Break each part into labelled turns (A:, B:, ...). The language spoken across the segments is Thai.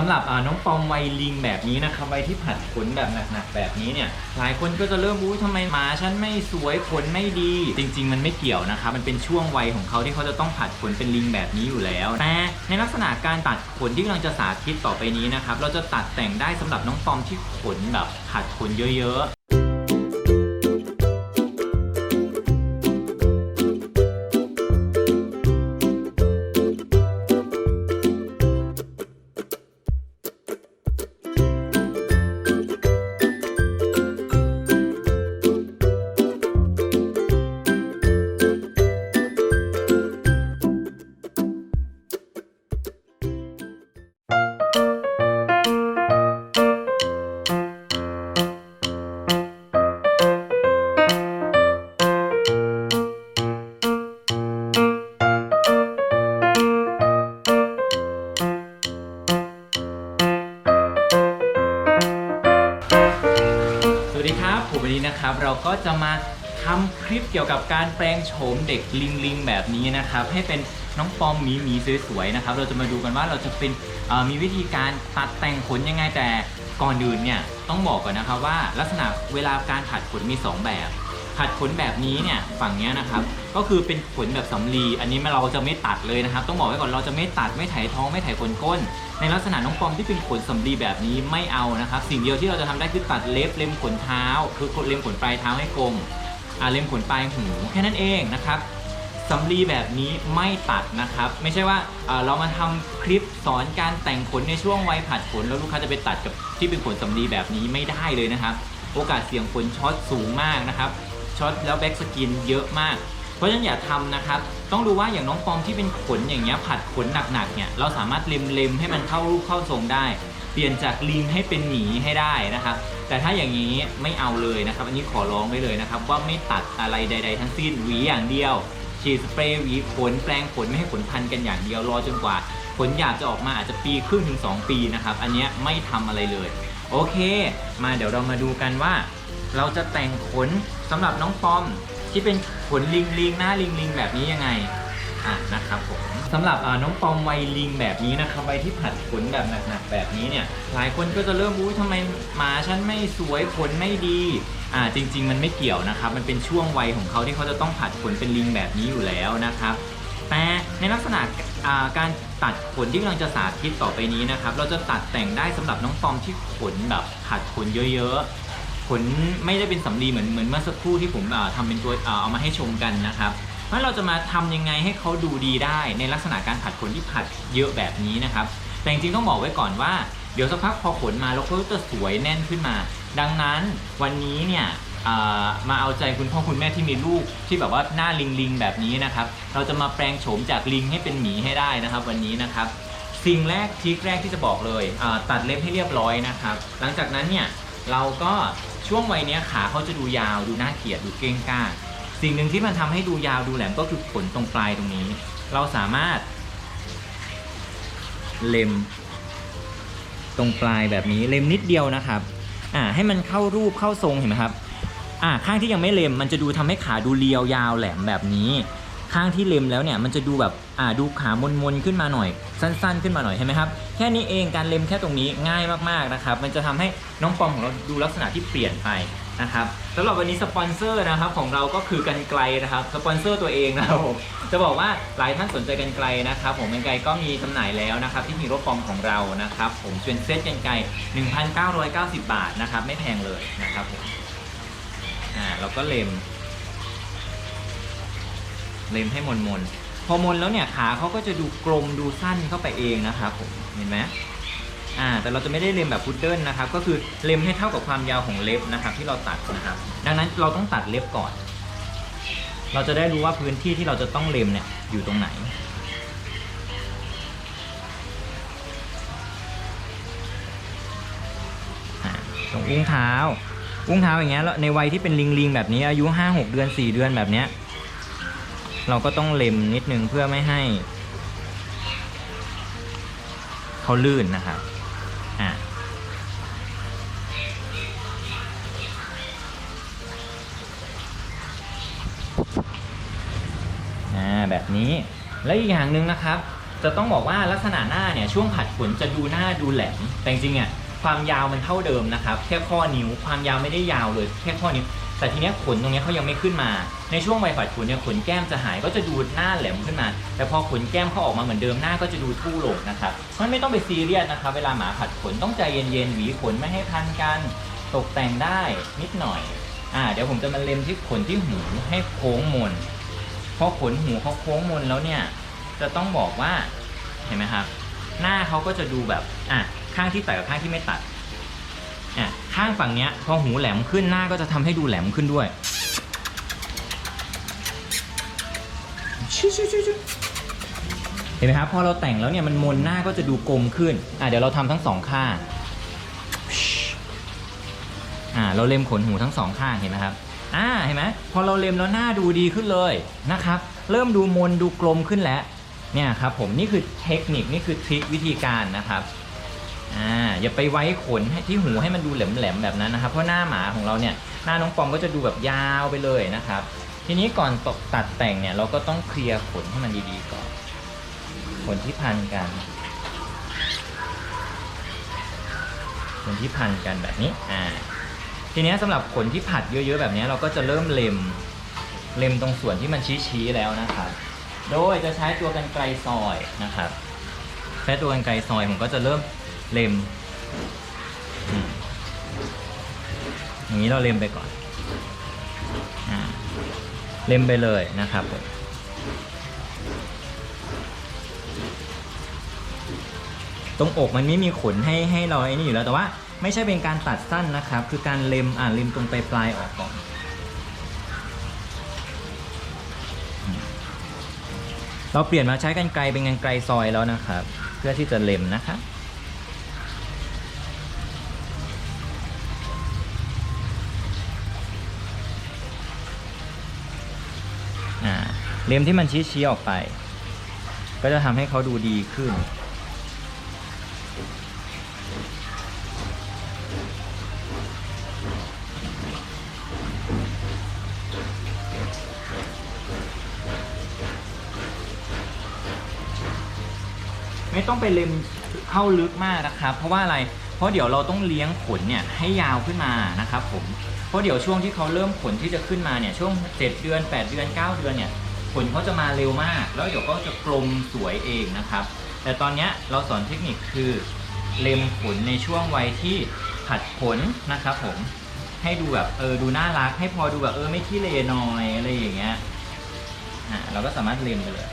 A: สำหรับน้องปอมวัยลิงแบบนี้นะครับวัยที่ผัดขนแบบหนักๆแบบนี้เนี่ยหลายคนก็จะเริ่มรู้ทำไมหมาฉันไม่สวยขนไม่ดี จริง ๆ มันไม่เกี่ยวนะครับมันเป็นช่วงวัยของเขาที่เขาจะต้องผัดขนเป็นลิงแบบนี้อยู่แล้วแต่ในลักษณะการตัดขนที่กำลังจะสาธิตต่อไปนี้นะครับเราจะตัดแต่งได้สำหรับน้องปอมที่ขนแบบผัดขนเยอะ ๆ จะมาทำคลิปเกี่ยวกับการแปลงโฉมเด็กลิงลิงแบบนี้นะครับ ให้เป็นน้องปอมหมีหมีสวยๆนะครับ เราจะมาดูกันว่าเราจะเป็นมีวิธีการตัดแต่งขนยังไงแต่ก่อนอื่นเนี่ยต้องบอกก่อนนะครับว่าลักษณะเวลาการผัดขนมี 2 แบบ ผัดขนแบบนี้เนี่ยฝั่งนี้นะครับก็คือเป็นขนแบบสำลีอันนี้เราจะไม่ตัดเลยนะครับ ต้องบอกไว้ก่อนเราจะไม่ตัดไม่ไถท้องไม่ไถขนก้น ในลักษณะน้องปอมที่เป็นขนสำลีแบบนี้ไม่เอานะครับ สิ่งเดียวที่เราจะทำได้คือตัดเล็บเล็มขนเท้า คือเล็มขนปลายเท้าให้กลมอ่าเล็มขนปลายหูแค่นั้นเองนะครับสำลีแบบนี้ไม่ตัดนะครับ ไม่ใช่ว่าเอ่อเรามาทำคลิปสอนการแต่งขนในช่วงวัยผัดขนแล้วลูกค้าจะไปตัดกับที่เป็นขนสำลีแบบนี้ไม่ได้เลยนะครับ โอกาสเสี่ยงขนช็อตสูงมากนะครับ ช็อตแล้วแบ็กสกินเยอะมาก เพราะฉะนั้นอย่าทำนะครับ ต้องดูว่าอย่างน้องปอมที่เป็นขนอย่างเงี้ยผัดขนหนักๆเนี่ยเราสามารถเล็มๆให้มันเข้ารูปเข้าทรงได้ เปลี่ยนจากลิงให้เป็นหมีให้ได้นะครับ แต่ถ้าอย่างนี้ไม่เอาเลยนะครับ อันนี้ขอร้องไว้เลยนะครับ ว่าไม่ตัดอะไรใด ๆ ทั้งสิ้นหวีอย่างเดียวฉีดสเปรย์หวีขนแปลงขนไม่ให้ขนพันกันอย่างเดียวรอจนกว่า ขนหยาบจะออกมาอาจจะปีครึ่งถึง 2 ปีนะครับ อันเนี้ยไม่ทำอะไรเลย โอเค มาเดี๋ยวเรามาดูกันว่า เราจะแต่งขนสำหรับน้องปอมที่เป็นขนลิงลิงหน้าลิงลิงแบบนี้ยังไงอะนะครับผมสำหรับน้องปอมวัยลิงแบบนี้นะครับวัยที่ผัดขนแบบหนักๆแบบนี้เนี่ยหลายคนก็จะเริ่มรู้ทำไมหมาฉันไม่สวยขนไม่ดีอ่าจริง ๆ มันไม่เกี่ยวนะครับมันเป็นช่วงวัยของเขาที่เขาจะต้องผัดขนเป็นลิงแบบนี้อยู่แล้วนะครับแต่ในลักษณะาการตัดขนที่กำลังจะสาธิตต่อไปนี้นะครับ เราจะตัดแต่งได้สำหรับน้องปอมที่ขนแบบผัดขนเยอะ ๆขนไม่ได้เป็นสำลีเหมือนเหมือนเมื่อสักครู่ที่ผมอ่าทำเป็นตัวเอามาให้ชมกันนะครับเพราะเราจะมาทำยังไงให้เขาดูดีได้ในลักษณะการผัดขนที่ผัดเยอะแบบนี้นะครับ แต่จริงๆต้องบอกไว้ก่อนว่าเดี๋ยวสักพักพอขนมาแล้วเขาจะสวยแน่นขึ้นมา ดังนั้นวันนี้เนี่ยมาเอาใจคุณพ่อคุณแม่ที่มีลูกที่แบบว่าหน้าลิงลิงแบบนี้นะครับ เราจะมาแปลงโฉมจากลิงให้เป็นหมีให้ได้นะครับ วันนี้นะครับ สิ่งแรกทริคแรกที่จะบอกเลยตัดเล็บให้เรียบร้อยนะครับ หลังจากนั้นเนี่ยเราก็ ช่วงวัยนี้ขาเขาจะดูยาวดูน่าเกลียดดูเก้งก้า สิ่งหนึ่งที่มันทำให้ดูยาวดูแหลมก็คือขนตรงปลายตรงนี้ เราสามารถ เล็ม ตรงปลายแบบนี้เล็มนิดเดียวนะครับอ่าให้มันเข้ารูปเข้าทรงเห็นไหมครับอ่าข้างที่ยังไม่เล็มมันจะดูทำให้ขาดูเรียวยาวแหลมแบบนี้ ข้างที่เล็มแล้วเนี่ยมันจะดูแบบอ่าดูขามนมนๆขึ้นมาหน่อย สั้น ๆ ขึ้นมาหน่อยเห็นไหมครับแค่นี้เองการเล็มแค่ตรงนี้ง่ายมากๆนะครับมันจะทำให้น้องปอมของเราดูลักษณะที่เปลี่ยนไปนะครับสำหรับวันนี้สปอนเซอร์นะครับของเราก็คือกันไกลนะครับสปอนเซอร์ตัวเองนะครับผมจะบอกว่าหลายท่านสนใจกันไกลนะครับผมกันไกลก็มีจำหน่ายแล้วนะครับที่ฮีโร่ฟอมของเรานะครับผมเป็นเซตกันไกล 1,990 บาทนะครับไม่แพงเลยนะครับผมอ่าเราก็เล็ม เล็มให้มนมนพอมนแล้วเนี่ยขาเขาก็จะดูกลมดูสั้นเข้าไปเองนะครับผมเห็นไหมอ่าแต่เราจะไม่ได้เล็มแบบพุดเดิ้ลนะครับ ก็คือเล็มให้เท่ากับความยาวของเล็บนะครับ ที่เราตัดนะครับ ดังนั้นเราต้องตัดเล็บก่อน เราจะได้รู้ว่าพื้นที่ที่เราจะต้องเล็มเนี่ยอยู่ตรงไหนตรงอุ้งเท้า อุ้งเท้าอย่างเงี้ยในวัยที่เป็นลิงลิงๆแบบนี้อายุ5 6เดือน4เดือนแบบเนี้ย เราก็ต้องเล็มนิดนึงเพื่อไม่ให้เขาลื่นนะครับอ่าแบบนี้แล้วอีกอย่างหนึ่งนะครับ จะต้องบอกว่าลักษณะหน้าเนี่ยช่วงผัดขนจะดูหน้าดูแหลมแต่จริงๆเนี่ยความยาวมันเท่าเดิมนะครับ แค่ข้อนิ้วความยาวไม่ได้ยาวเลยแค่ข้อนิ้ว แต่ทีเนี้ยขนตรงเนี้ยเขายังไม่ขึ้นมา ในช่วงวัยผัดขนเนี่ยขนแก้มจะหายก็จะดูหน้าแหลมขึ้นมา แต่พอขนแก้มเขาออกมาเหมือนเดิมหน้าก็จะดูทู่ลงนะครับมันไม่ต้องไปซีเรียสนะครับเวลาหมาผัดขนต้องใจเย็นๆหวีขนไม่ให้พันกันตกแต่งได้นิดหน่อยอ่าเดี๋ยวผมจะมาเล็มที่ขนที่หูให้โค้งมนเพอขนหูเขาโค้งมนแล้วเนี่ยจะต้องบอกว่าเห็นไหมครับ หน้าเขาก็จะดูแบบอะข้างที่ตัดกับข้างที่ไม่ตัด ข้างฝั่งเนี้ย พอหูแหลมขึ้นหน้าก็จะทำให้ดูแหลมขึ้นด้วยชิชิเห็นไหมครับพอเราแต่งแล้วเนี่ยมันมนหน้าก็จะดูกลมขึ้นอะเดี๋ยวเราทำทั้งสองข้างอ่าเราเล็มขนหูทั้งสองข้างเห็นไหมครับอ่าเห็นไหมพอเราเล็มแล้วหน้าดูดีขึ้นเลยนะครับ เริ่มดูมนดูกลมขึ้นแล้วเนี่ยครับผมนี่คือเทคนิคนี่คือทริควิธีการนะครับ อ่าอย่าไปไว้ขนให้ที่หูให้มันดูแหลมๆแบบนั้นนะครับ เพราะหน้าหมาของเราเนี่ยหน้าน้องปอมก็จะดูแบบยาวไปเลยนะครับ ทีนี้ก่อนตกตัดแต่งเนี่ยเราก็ต้องเคลียร์ขนให้มันดีๆก่อน ขนที่พันกันขนที่พันกันแบบนี้อ่าทีนี้สำหรับขนที่ผัดเยอะๆแบบนี้เราก็จะเริ่มเล็มเล็มตรงส่วนที่มันชี้ๆแล้วนะครับ โดยจะใช้ตัวกันไกรซอยนะครับใช้ตัวกันไกรซอยผมก็จะเริ่ม เล็มอย่างนี้เราเล็มไปก่อนอเล็มไปเลยนะครับผมตรงอกมันไม่มีขนให้ให้เราไอ้นี่อยู่แล้วแต่ว่า ไม่ใช่เป็นการตัดสั้นนะครับ คือการเล็มอ่าเล็มตรงปลายปลายออกก่อนเราเปลี่ยนมาใช้กันไกลเป็นกันไกลซอยแล้วนะครับ เพื่อที่จะเล็มนะครั เล็มที่มันชี้ๆออกไป ก็จะทำให้เขาดูดีขึ้น ไม่ต้องไปเล็มเข้าลึกมากนะครับ เพราะว่าอะไร เพราะเดี๋ยวเราต้องเลี้ยงขนเนี่ยให้ยาวขึ้นมานะครับผม เพราะเดี๋ยวช่วงที่เขาเริ่มขนที่จะขึ้นมาเนี่ยช่วง 7 เดือน 8 เดือน 9 เดือนเนี่ย ขนเขาจะมาเร็วมาก แล้วเดี๋ยวก็จะกลมสวยเองนะครับ แต่ตอนนี้เราสอนเทคนิคคือเล็มขนในช่วงวัยที่ผัดขนนะครับผมให้ดูแบบเออดูน่ารัก ให้พอดูแบบเออไม่ขี้เลหน่อยอะไรอย่างเงี้ยอ่าเราก็สามารถเล็มไปเลย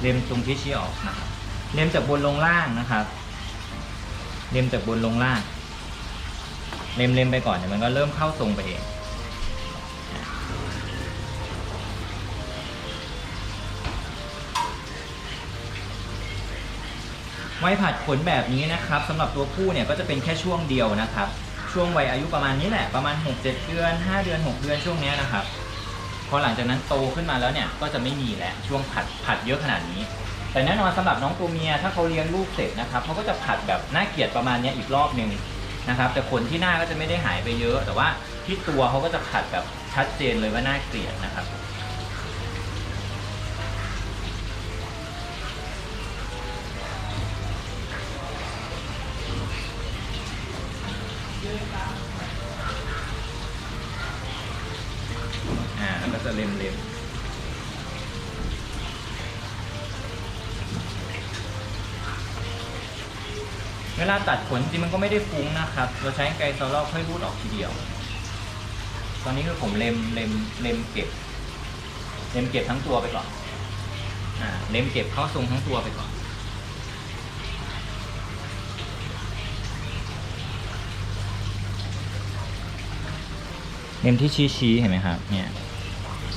A: เล็มตรงที่ชี้ออกนะครับ เล็มจากบนลงล่างนะครับ เล็มจากบนลงล่าง เล็มเล็มไปก่อนเดี๋ยวมันก็เริ่มเข้าทรงไปเอง ไว้ผัดขนแบบนี้นะครับสำหรับตัวผู้เนี่ยก็จะเป็นแค่ช่วงเดียวนะครับ ช่วงวัยอายุประมาณนี้แหละประมาณ 6-7 เดือน 5 เดือน 6 เดือนช่วงนี้นะครับพอหลังจากนั้นโตขึ้นมาแล้วเนี่ยก็จะไม่มีแล้วช่วงผัดผัดเยอะขนาดนี้ แต่แน่นอนสำหรับน้องตัวเมียถ้าเขาเลี้ยงลูกเสร็จนะครับเขาก็จะผัดแบบน่าเกลียดประมาณนี้อีกรอบหนึ่งนะครับแต่ขนที่หน้าก็จะไม่ได้หายไปเยอะ แต่ว่าที่ตัวเขาก็จะผัดแบบชัดเจนเลยว่าน่าเกลียดนะครับ ก็ไม่ได้ฟุ้งนะครับ เราใช้ไกรซอลอกค่อยรูดออกทีเดียว ตอนนี้คือผมเล็มเล็มเล็มเก็บ เล็มเก็บทั้งตัวไปก่อน อ่า เล็มเก็บเข้าทรงทั้งตัวไปก่อนเล็มที่ชี้ๆเห็นไหมครับ เนี่ย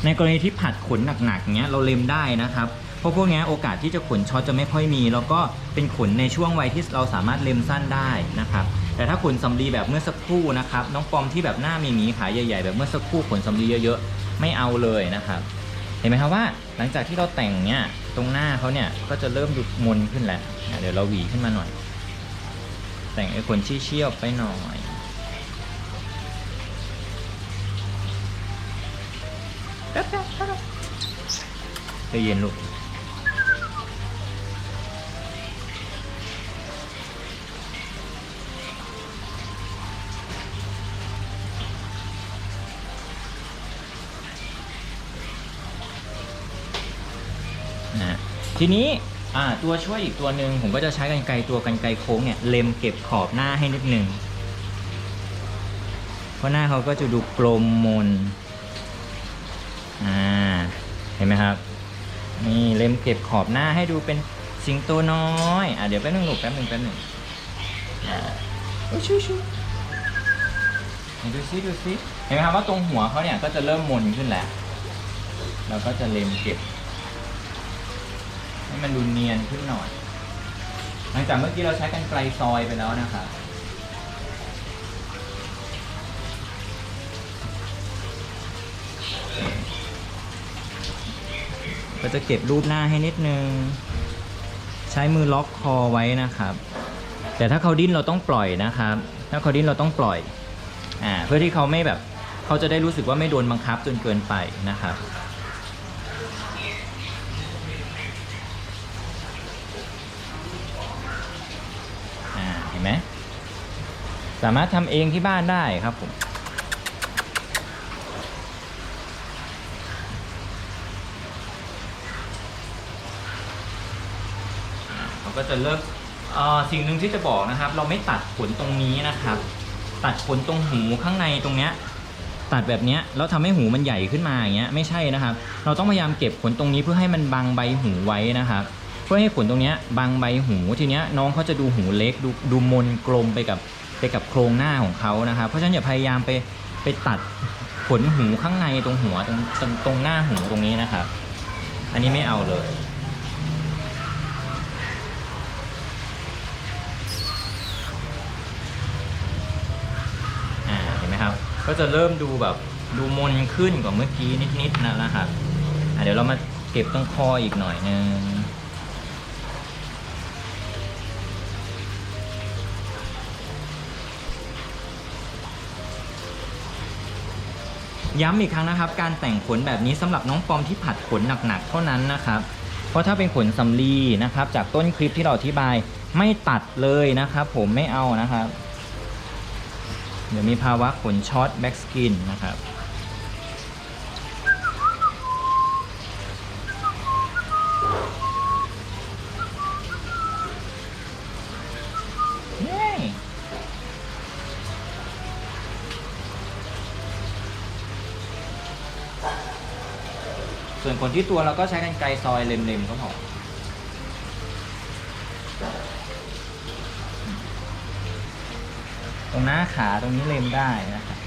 A: ในกรณีที่ผัดขนหนักๆเงี้ยเราเล็มได้นะครับ เพราะพวกนี้โอกาสที่จะขนช็อตจะไม่ค่อยมี แล้วก็เป็นขนในช่วงวัยที่เราสามารถเล็มสั้นได้นะครับแต่ถ้าขนสำลีแบบเมื่อสักครู่นะครับน้องปอมที่แบบหน้ามีหมีขาใหญ่ ๆ แบบเมื่อสักครู่ขนสำลีเยอะๆไม่เอาเลยนะครับ เห็นไหมครับว่าหลังจากที่เราแต่งเนี่ยตรงหน้าเขาเนี่ยก็จะเริ่มดูมนขึ้นแล้วอะเดี๋ยวเราหวีขึ้นมาหน่อย แต่งไอ้ขนชี้ๆออกไปหน่อยแป๊บๆใจเย็นลูก ทีนี้อ่าตัวช่วยอีกตัวหนึ่งผมก็จะใช้กันไกรตัวกันไกรโค้งเนี่ยเล็มเก็บขอบหน้าให้นิดหนึ่งเพราะหน้าเขาก็จะดูกลมมนอ่าเห็นไหมครับนี่เล็มเก็บขอบหน้าให้ดูเป็นสิงโตน้อยอะเดี๋ยวแป๊บนึงลูแป๊บนึงแป๊บนึงอ่าโอ้ยชูชูดูซิดูซิเห็นไหมครับว่าตรงหัวเขาเนี่ยก็จะเริ่มมนขึ้นแล้วเราก็จะเล็มเก็บ มันดูเนียนขึ้นหน่อย หลังจากเมื่อกี้เราใช้กันไกลซอยไปแล้วนะครับก็จะเก็บรูปหน้าให้นิดนึง ใช้มือล็อกคอไว้นะครับ แต่ถ้าเขาดิ้นเราต้องปล่อยนะครับ ถ้าเขาดิ้นเราต้องปล่อยอ่าเพื่อที่เขาไม่แบบ เขาจะได้รู้สึกว่าไม่โดนบังคับจนเกินไปนะครับ อ่าเห็นไหม สามารถทำเองที่บ้านได้ครับผมเราก็จะเริ่มเอ่อสิ่งหนึ่งที่จะบอกนะครับ เราไม่ตัดขนตรงนี้นะครับ ตัดขนตรงหูข้างในตรงเนี้ยตัดแบบเนี้ยแล้วทำให้หูมันใหญ่ขึ้นมาอย่างเงี้ยไม่ใช่นะครับ เราต้องพยายามเก็บขนตรงนี้เพื่อให้มันบังใบหูไว้นะครับ เพื่อให้ขนตรงเนี้ยบังใบหูทีเนี้ยน้องเขาจะดูหูเล็กดูดูมนกลมไปกับ ไปกับโครงหน้าของเขานะครับ เพราะฉะนั้นอย่าพยายามไปไปตัดขนหูข้างในตรงหัวตรงตรงตรงหน้าหูตรงนี้นะครับ อันนี้ไม่เอาเลย อ่าเห็นไหมครับ ก็จะเริ่มดูแบบดูมนขึ้นกว่าเมื่อกี้นิดๆนะนะครับเดี๋ยวเรามาเก็บตรงคออีกหน่อยนึง ย้ำอีกครั้งนะครับ การแต่งขนแบบนี้สำหรับน้องปอมที่ผัดขนหนักๆเท่านั้นนะครับ เพราะถ้าเป็นขนสำลีนะครับ จากต้นคลิปที่เราอธิบายไม่ตัดเลยนะครับผมไม่เอานะครับ เดี๋ยวมีภาวะขนช็อตแบ็กสกินนะครับ นขนที่ตัวเราก็ใช้กันไกรซอยเล็มๆก็พอตรงหน้าขาตรงนี้เล็มได้นะครับ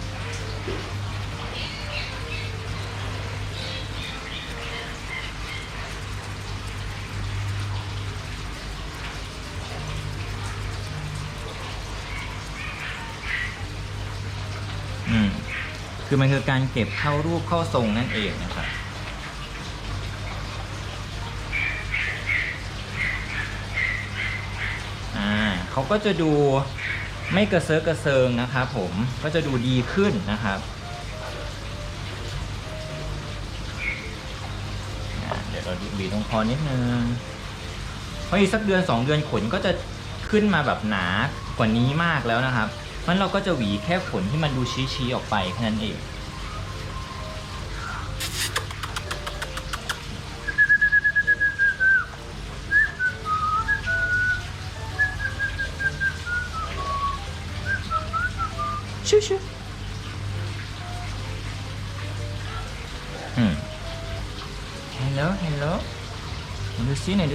A: อืมคือมันคือการเก็บเข้ารูปเข้าทรงนั่นเองนะครับ อ่า เขาก็จะดูไม่กระเซาะกระเซิงนะครับผมก็จะดูดีขึ้นนะครับเดี๋ยวเราบีตรงคอนิดนึงเพราะอีกสักเดือน 2 เดือนขนก็จะขึ้นมาแบบหนากว่านี้มากแล้วนะครับเพราะฉะนั้นเราก็จะหวีแค่ขนที่มันดูชี้ๆออกไปแค่นั้นเอง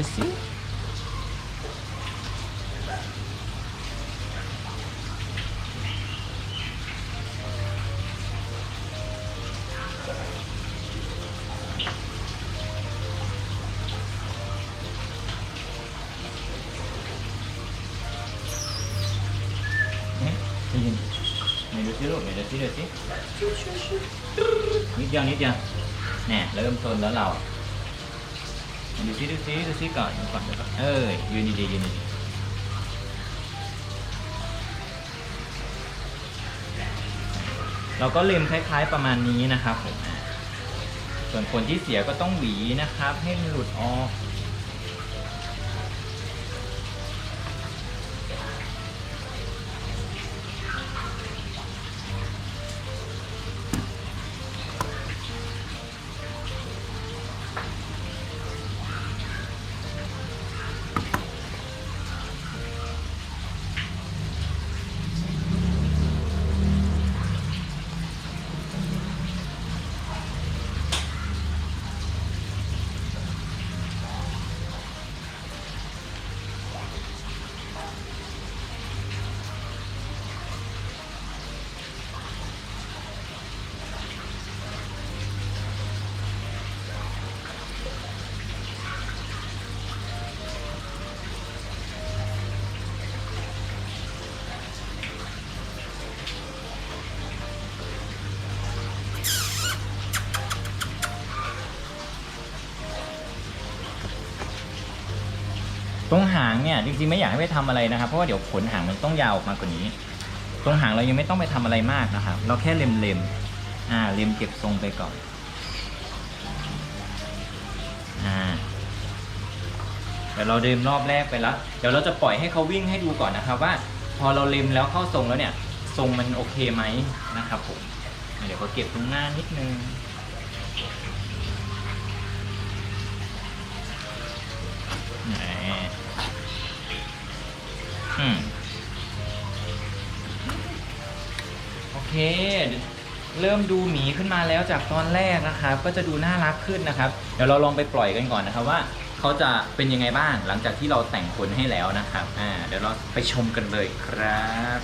A: ดูสิไหนดูสิเนี่ยได้ยินไหนดูสิลูกไหน ดูซิดูซิดูซิก่อนดูก่อนดูก่อนเอ้ยยืนดีๆยืนดีๆเราก็เล็มคล้ายๆประมาณนี้นะครับผมส่วนคนที่เสียก็ต้องหวีนะครับ ให้มันหลุดออก ตรงหางเนี่ยจริงๆไม่อยากให้ไปทำอะไรนะครับ เพราะว่าเดี๋ยวขนหางมันต้องยาวออกมากว่านี้ ตรงหางเรายังไม่ต้องไปทำอะไรมากนะครับ เราแค่เล็มเล็มอ่าเล็มเก็บทรงไปก่อนอ่าเดี๋ยวเราเล็มรอบแรกไปแล้วเดี๋ยวเราจะปล่อยให้เขาวิ่งให้ดูก่อนนะครับ ว่าพอเราเล็มแล้วเข้าทรงแล้วเนี่ย ทรงมันโอเคไหมนะครับผมเดี๋ยวเขาเก็บตรงหน้านิดนึง อืมโอเค เริ่มดูหมีขึ้นมาแล้วจากตอนแรกนะครับ ก็จะดูน่ารักขึ้นนะครับ เดี๋ยวเราลองไปปล่อยกันก่อนนะครับว่าเขาจะเป็นยังไงบ้างหลังจากที่เราแต่งขนให้แล้วนะครับ อ่า เดี๋ยวเราไปชมกันเลยครับ